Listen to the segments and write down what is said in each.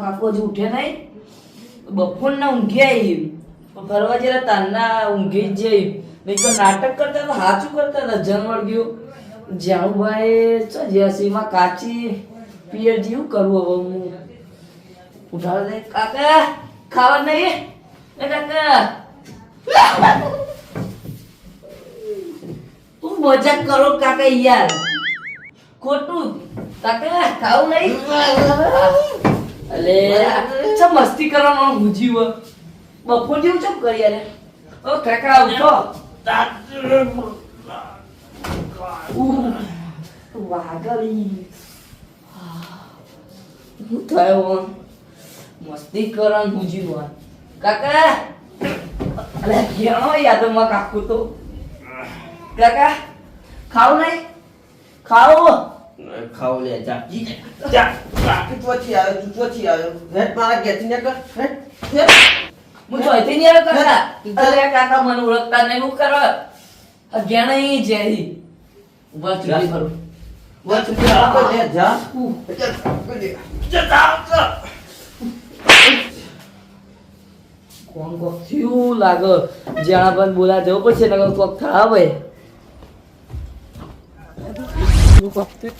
એમાં કાકો હજુ ઉઠ્યા નહીં. બપોરના ઊંઘી આવી પણ ફરવા જરા તારના ઊંઘી જ જઈ. નહીં તો નાટક કરતા હતા સાચું કરતા હતા જન વળગ્યું જાણુભાઈ ચો જેસીમાં કાચી પિયર જેવું કરવું હવે હું? ઉઠાડ દે કાકા ખાવા નહીં? એ કાકા. તું મજાક કરો કાકા યાર. ખોટું. કાકા, ખાવું નહીં? અલે, ચમ મસ્તી કરવાનો ગુજી હો બપોર જેવું ચમ કરી યાર ઓ કાકા ઉઠો. વાગલી શું થયો મસ્તી કરવાનું ગુજી હો કાકા, અલે ક્યાં યાદમાં કાકુ તો? કાકા ખાવ નહીં? ખાવ ખાવ લે જા. જા. બાકી ચોથી આવે તું ચોથી આવે હેટ મારા ઘેરથી નીકળ. હેટ હેટ હું જોઈતી નહીં આવ્યો કાકા લે કાકા મને ઓળખતા નહીં હું કરવા અગિયાર નહીં ઊભા ચૂકી કરું બસ આપો લે જા. કોણ કોક થયું લાગે. જ્યાં પણ બોલા જવું પડશે નગર કોક થાવે કોક તો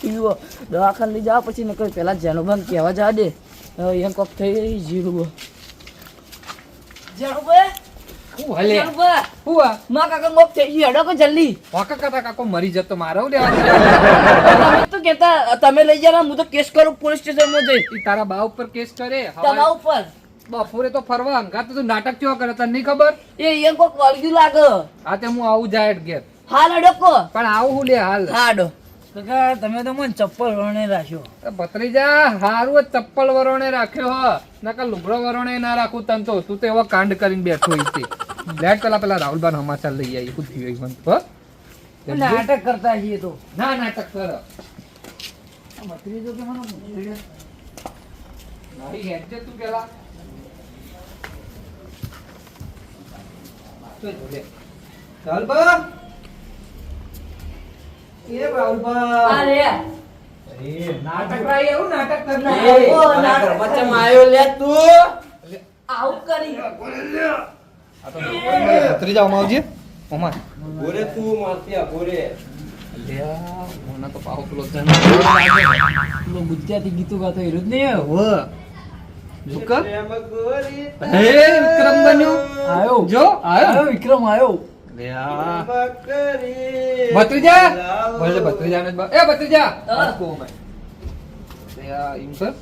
થયું દવાખાને લઈ જાવ પછી નકર પેલા જેનુભાઈ કહેવા જા દે. એમ કોક થઈ જીરું હું હું માં તમે તો કહેતા તમે લઈ જાના હું તો કેસ કરું પોલીસ સ્ટેશનમાં જઈ. ઈ તારા બા ઉપર કેસ કરે. તમારા ઉપર? બપોરે તો ફરવા અંગાત તું નાટક કેવા કરે તને નહીં ખબર? એ એમ કોક વળગ્યું લાગે. આ તે હું આવું જાય ઘેર. હાલ અડકો પણ આવું હું લે હાલ. હા હેડો. કાકા તમે તો મને ચપ્પલ વરણે રાખ્યો. ભત્રીજા હારું ચપ્પલ વરોણે રાખ્યો હો. નકર લુગડો વરોણે ના રાખું તન તો. તું તો એવો કાંડ કરીને બેઠો હતી લેટ પેલા પેલા રાહુલબાન સમાચાર લઈ આવી શું થયું મન હો? નાટક કરતા છીએ તો. ના નાટક કર. ભત્રીજો કે મને મારી હેડ તું પેલા. ચાલ બોલે. એ રાહુલબા અરે નાટક રાઈ એવું નાટક લે તું. આવું કરી. ઓમા તું તો પાહો પેલો પેલો ગુજરાતી ગીતો ગાતો એ જ નહીં હો ગોરી હે વિક્રમ બન્યો. આવ્યો જો આયો. વિક્રમ બકરી ભત્રીજા. ભલે ભત્રીજા ને એ ભત્રીજા! હા. હરખો ઓમાય. લ્યા એમ કર.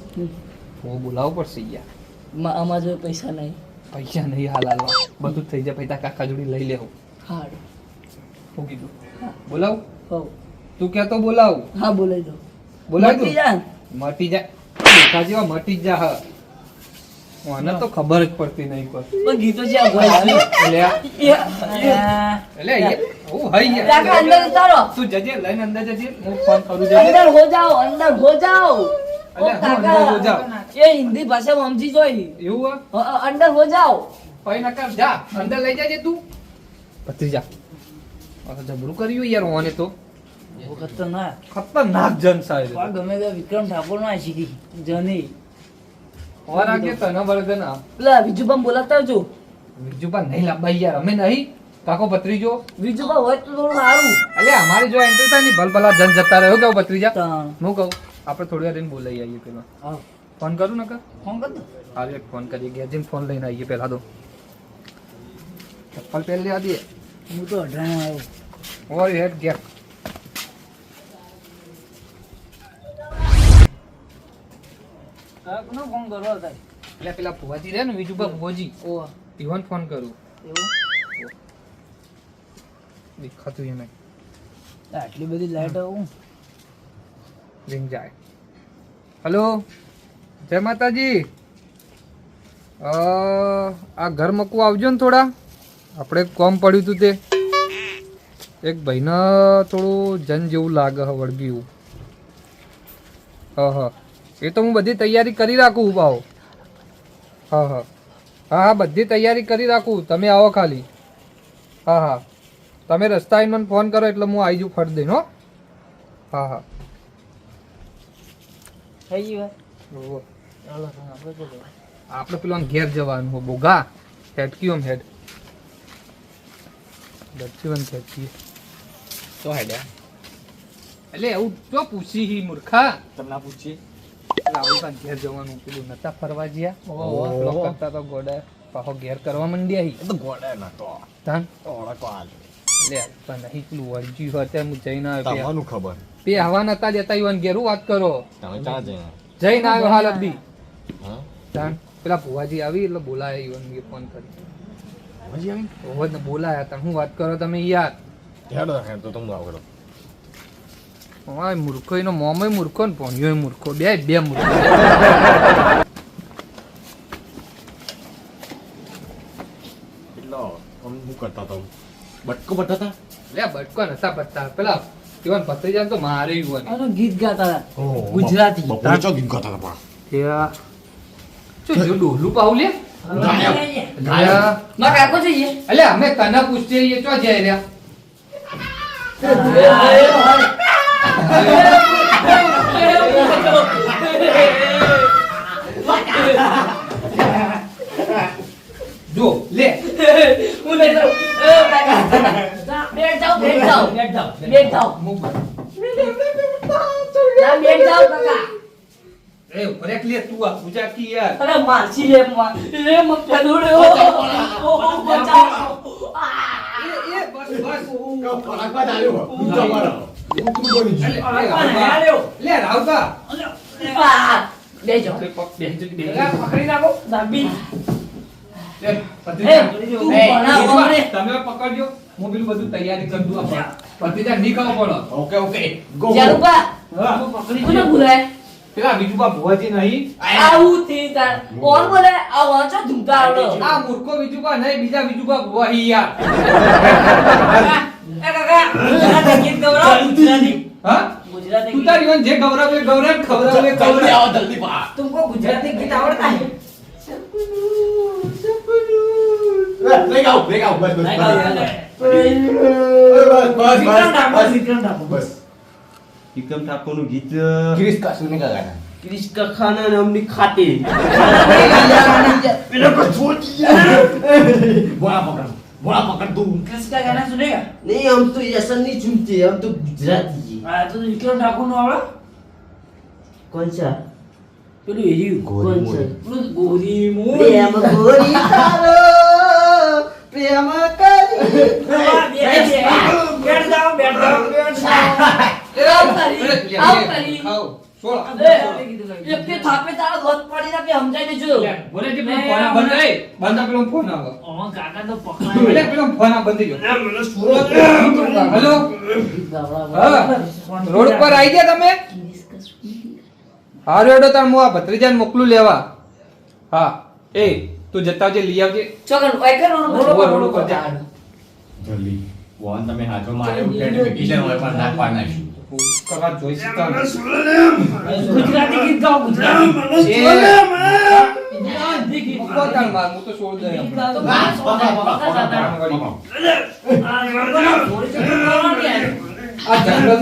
હું બોલાવવું પડશે યાર. આમાં જો પૈસા નહીં. પૈસા નહીં હાલ હાલવા બધું થઈ જાય. પૈસા કાકા જોડી લઈ લેવું. હાડ હું કીધું. બોલાવ? હો તું કહેતો બોલાવ? હા બોલાઈ દો બોલાવ મટી જા. મટી જા. દેખા જેવા મટી જ જા હ. મને તો ખબર જ પડતી નહીં કોઈ. પણ ગીતો છે આ ભાઈ એટલે આ- આ. એટલે ઓ હઈ યાર. અંદર ઉતારો. તું જજે લઈને અંદર જજે. હું ફોન કરું જજે. અંદર હો જાઓ અંદર હો જાઓ. ઓ હું અંદર હો જાઉં. એ હિન્દી ભાષામાં સમજી જોઈ. એવું હે? અ- અ- અંદર હો જાઓ. પછી નકર જા અંદર લઈ જજે તું. પછી જા જબરું કર્યું યાર ઓને તો. ખતરનાક. ખતરનાક જન સાહેબ ગમે તે વિક્રમ ઠાકોર ના શીખી જની. ઓર આગે તને બળગે ના. પેલા વિજુભાઈ બોલાતા આવજો. વિજુપા નહીં લાંબાઈ યાર અમે નહીં. કાકો ભત્રીજો. વિજુભાઈ હોય તો થોડું સારું. અલે અમારી જો એન્ટ્રી થાય ને ભલભલા જન જતા રહ્યો કેવું ભત્રીજા. તાણ. હું કહું આપણે થોડી વાર રહીને બોલાઈ આવીએ પેલા. હા. ફોન કરું નકર ફોન કર દો. હાલ એક ફોન કરીએ ગયા જઈને ફોન લઈને આવીએ પેલા તો. ચપ્પલ પહેરી લેવા દઈએ. હું તો અઢાણું આવ્યો. ઓર હેડ ઘેર. કાકનો ફોન કરો તારે. એટલે પેલા ભુવાજી રહે ને વિજુભા ભોજી ઓ. ઈવન ફોન કરું. એવું? દેખાતું એને આટલી બધી લાઈટ હું. રિંગ જાય. હલો? જય માતાજી. આ ઘર મકવું આવજો ને થોડા. આપણે કોમ પડ્યું હતું તે. એક ભાઈને થોડું જન જેવું લાગે વળગ્યું હ હ. એ તો હું બધી તૈયારી કરી રાખું ભાવ હા. હા હા. હા બધી તૈયારી કરી રાખું. તમે આવો ખાલી. હા હા. તમે રસ્તા આવીને મને ફોન કરો એટલે હું આવી જઉં ફટ દઈને હો. હા હા. થઈ ગયું. આપણે પેલો ઘેર જવાનું હો બોગા. હેડકી ઓમ હેડ. દર્શીવન હેડકી તો હેડ્યા. એટલે એવું તો પૂછી હી મૂર્ખા. તમને પૂછી રાહુલ પાસે ઘેર જવાનું પેલું નતા ફરવા ગયા કરતા તો ગોડા પાછો ઘેર કરવા મંડ્યા હી. એ તો ગોડે નતો તાન? ઓળખો હાલ. લે પણ નહીં પેલું વળગ્યું હોય ત્યાં હું જઈને આવ્યો. તમને ખબર. બે હવા નતા જતા ઈવન ઘેરું વાત કરો? તમે જઈને જઈને આવ્યો હાલ અબી હા? તાન પેલા ભુવાજી આવી એટલે બોલાયા ઈવન મેં ફોન કરી. આવી? ઓહો બોલાયા તમે શું વાત કરો તમે યાર? હેડો તો તમે આવડો ઓય મૂર્ખો એનો મોમય મૂર્ખો ને ભણ્યો મૂર્ખો. બે બે મૂર્ખો. એટલો કરતા બટકો બટાતા લે બટકો નતા પેલા ઈવન ભત્રીજા તો મારે ગીત ગાતા હતા. ગુજરાતી. બપોરે ચો ગીત ગાતા હતા ત્યાં શું જો ડોલું પાઉ લે. ગાયા. કાકો જોઈએ અમે તને પૂછીએ એ ચો રહ્યા? જો લે. હું લઈ જાઉં. બેઠ જાઓ બેઠ જાઓ. બેઠ જાઓ બેઠ જાઓ. મુક. ના બેઠ જાઓ કાકા. એ બ્રેક લે તું આ પૂજા કી યાર. અરે મારસી લે માં એ મત કદુડે ઓ બચાવ. એ બસ બસ. પરાગવા જ આવ્યો. ઊંચો મારો. પકડી પકડી તમે પકડજો. હું પેલું બધું તૈયારી કરી દઉં નહીં ખાવ પડો. Okay okay. ગો જારુબા હા. બોલાય પેલા બીજું બા ભુવાજી નહીં. આવું થી તાર. કોણ બોલે? આ વાંચો ધૂમતા આવડો આ મૂર્ખો બીજું બા નહીં બીજા બીજું બા ભુવાહી યાર. એ કાકા ગુજરાતી. ગીત. ગવરાવ ગુજરાતી જે ગવરાવ એ ગવરાવ તુમકો ગુજરાતી ગીત આવડતા ખાતે. બોલા પકડ તું किस का गाना सुनेगा નહીં આમ તો યસન ની ચૂમતી આમ તો ગુજરાતી हाँ तो विक्रम ठाकुर नो आवड़े કોણ છે પેલું એર્યું કોણ છે પેલું ગોરી પ્રેમ ગોરી તારો પ્રેમ કરી બેઠ જાઓ બેઠ જાઓ બેઠ જાઓ આવ કરી આવ કરી ખાઓ છોડ એ કે થાપે તારા દોત પડી ના કે સમજાઈ દેજો બોલે જે પેલો ફોન આ બંધ રહી બંધ આ પેલો ફોન આવે. ઓ કાકા તો બોલે પકડાય પેલો ફોન આ બંધ ગયો. હેલો? હા. રોડ પર આવી ગયા તમે? હા એડો તાર હું આ ભત્રીજાને મોકલું લેવા. હા. એ તું જતા આવજે લઈ આવજે. ચોકન ઓય રોડ રોડ પર જા. જલ્દી વોન તમે હાથો મારે ઉઠાડી વેકેશન હોય પણ ના પાડ નાખ્યું. હું કરવા જોઈ શકતા ગુજરાતી ગીત ગાઓ ગુજરાતી. આ જંગલ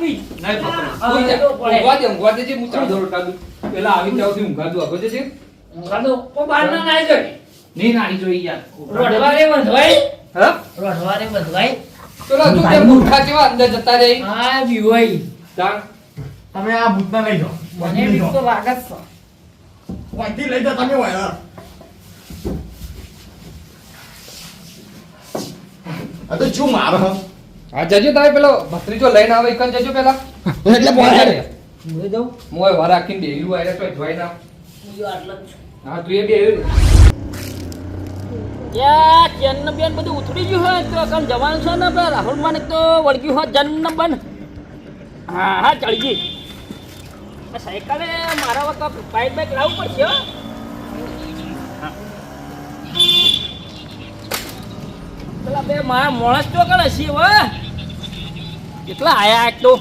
નહીં પકડો. કોઈ જા. ઊંઘવા દે, ઊંઘવા દેજે, હું ચાદર ઓઢાડું. પેલા આવી ત્યાંથી હા? પેલા તું તે મૂર્ખા જેવા અંદર જતા રહી. તાણ. તમે આ ભૂતના લઈ જાઓ વાંચી લઈ જાઓ તમે વાય આ તો શું મારે હ? હા જજો તારે પેલો ભત્રીજો લઈને આવે એકન જજો પેલા એટલે બોલાય. મોય વાર રાખીને બેહ્યું આયરે તોય જોઈ ના હા તું એ બે યા ચેન બેન બધું ઉતરી ગયું હોય, તો કામ જવાનું છે ને આપણે? રાહુલ માને તો વળગ્યું હોત જન્મ બન હા હા ચડી ગઈ સાયકલે મારા વખત બાઇક બાઇક લાવવું પડશે પેલા બે મારા માણસ તો કરે છે કેટલા આયા એક તો